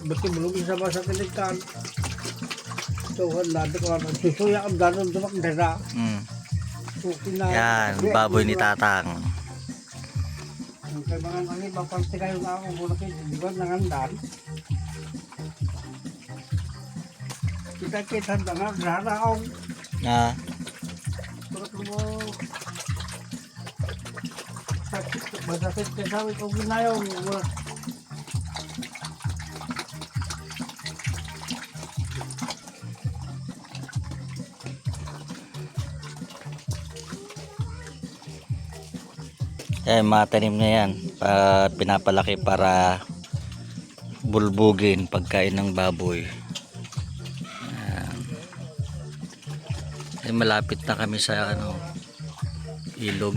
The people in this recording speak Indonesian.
Bati bulog isa ba sa tinikan. Tuhan dati ko ano. Susuya ang danon tumak dara. Mm. Okay na. Yan, baboy ni tatang. Ang kay mga nang iba parte kayo na ako mula kayo. Di ba nangandan? Kita kita ako. Na, Terus mo. Sakit. Ginayong. Wala. yan, mga tanim na yan. Pa, pinapalaki para bulbugin pagkain ng baboy. Yan. Eh, malapit na kami sa ano, ilog.